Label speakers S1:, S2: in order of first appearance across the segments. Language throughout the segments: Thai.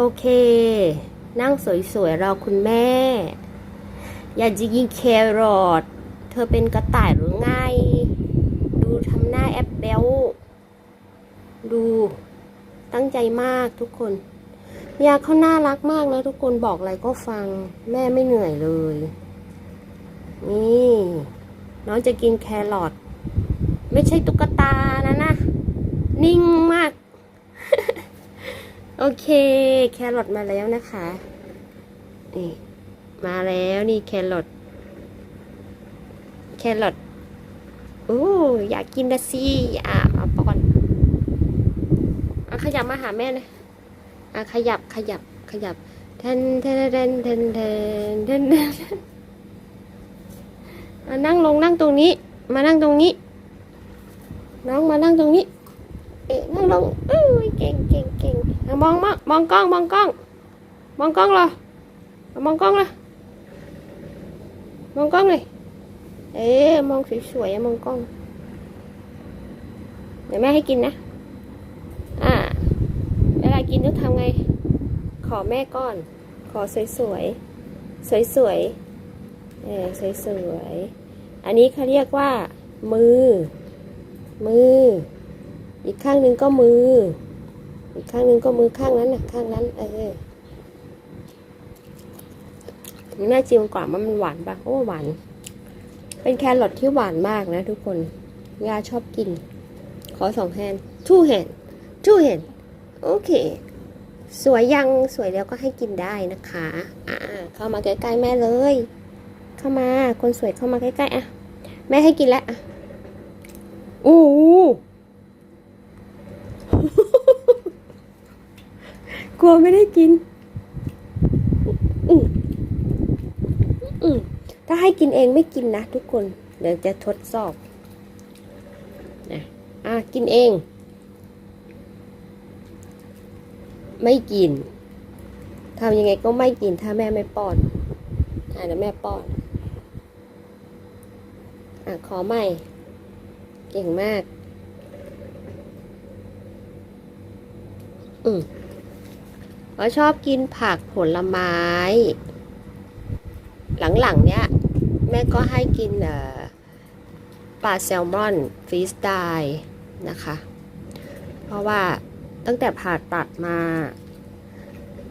S1: โอเค นั่งสวยๆรอคุณแม่ อยากจะกินแครอทเธอเป็นกระต่ายหรือไง ดูทำหน้าแอปเบลดูตั้งใจมากทุกคน ยาเขาน่ารักมากนะทุกคนบอกอะไรก็ฟัง แม่ไม่เหนื่อยเลย นี่ น้องจะกินแครอทไม่ใช่ตุ๊กตานะนะ นิ่งมาก โอเค แครอทมาแล้วนะคะนี่มาแล้วนี่แครอทแครอทโอ้อยากกินนะสิอะมาป้อนอะขยับมาหาแม่เลยอะขยับขยับขยับเทนเทนเทนเทนเทนเทนเทนมานั่งลงนั่งตรงนี้ มานั่งตรงนี้ น้องมานั่งตรงนี้ เอ๊ะนั่งลงเอ้ยเก่งเก่งเก่งอะมองมามองกล้องมองกล้องมองกล้องเหรอเอามองกล้องเลยมองกล้องเลยเอ๊ะมองสวยๆอะมองกล้อง เดี๋ยวแม่ให้กินนะ อ่า เวลากินต้องทำไง ขอแม่ก่อน ขอสวยๆ สวยๆ เออสวยๆ อันนี้เขาเรียกว่า มือ มือ อีกข้างหนึ่งก็มือ อีกข้างหนึ่งก็มือข้างนั้นนะข้างนั้น เออแม่จิมก่อนว่ามันหวานปะโอ้หวาน เป็นแครอทที่หวานมากนะทุกคนยาชอบกิน ขอสองแฮนทูแฮนทูแฮนโอเค สวยยังสวยแล้วก็ให้กินได้นะคะ อ่า เข้ามาใกล้ๆแม่เลย เข้ามา คนสวยเข้ามาใกล้ๆอะ แม่ให้กินแล้วอะอู้ กลัวไม่ได้กินถ้าให้กินเองไม่กินนะทุกคน เดี๋ยวจะทดสอบนะอะกินเอง ไม่กินทำยังไงก็ไม่กินถ้าแม่ไม่ป้อนอะเดี๋ยวแม่ป้อน อะขอใหม่ เก่งมาก อืม เขาชอบกินผักผลไม้ หลังๆเนี้ยแม่ก็ให้กินปลาแซลมอนฟรีสไตล์นะคะ เพราะว่าตั้งแต่ผ่าตัดมา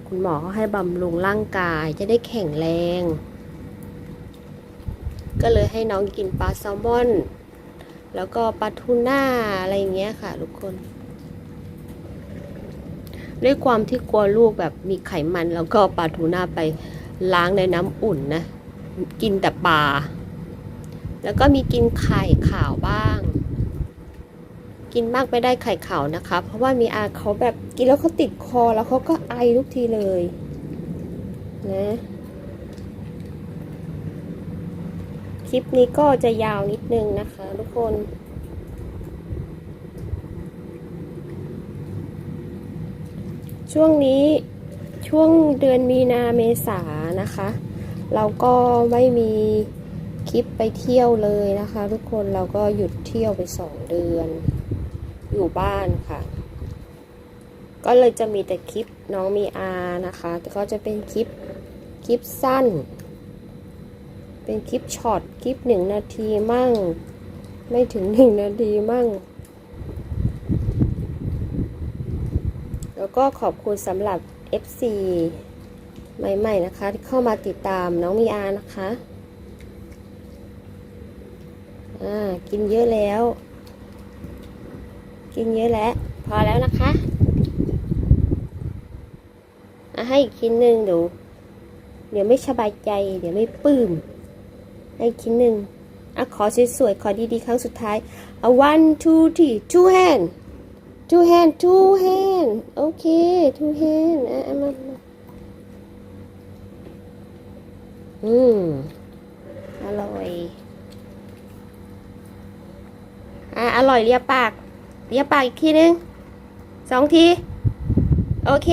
S1: คุณหมอเขาให้บำรุงร่างกายจะได้แข็งแรง ก็เลยให้น้องกินปลาแซลมอน แล้วก็ปลาทูน่าอะไรอย่างเงี้ยค่ะทุกคน ด้วยความที่กลัวลูกแบบมีไขมัน แล้วก็ปลาทูน่าไปล้างในน้ำอุ่นนะ กินแต่ปลา แล้วก็มีกินไข่ขาวบ้าง กินมากไปได้ไข่ขาวนะคะ เพราะว่ามีอาเขาแบบกินแล้วเขาติดคอแล้วเขาก็ไอทุกทีเลยนะคลิปนี้ก็จะยาวนิดนึงนะคะทุกคน ช่วงนี้ช่วงเดือนมีนาเมษานะคะ เราก็ไม่มีคลิปไปเที่ยวเลยนะคะ ทุกคนเราก็หยุดเที่ยวไปสองเดือน อยู่บ้านค่ะ ก็เลยจะมีแต่คลิปน้องมีอานะคะแต่ก็จะเป็นคลิปคลิปสั้น เป็นคลิปช็อตคลิปหนึ่งนาทีมั่ง ไม่ถึงหนึ่งนาทีมั่ง แล้วก็ขอบคุณสำหรับ FC ใหม่ ๆ นะคะ ที่เข้ามาติดตามน้องมีอานะคะอ่ากินเยอะแล้ว กินเยอะแล้ว พอแล้วนะคะอะให้อีกชิ้นหนึ่งเดี๋ยวเดี๋ยวไม่สบายใจ เดี๋ยวไม่ปลื้มให้อีกชิ้นหนึ่งอะขอสวยๆขอดีๆ ครั้งสุดท้ายเอา one two three two hand two hand two hand โอเค two hand อะมามาอืม อร่อย อะ อร่อยเลียปาก เลียปากอีกทีนึงสองที โอเค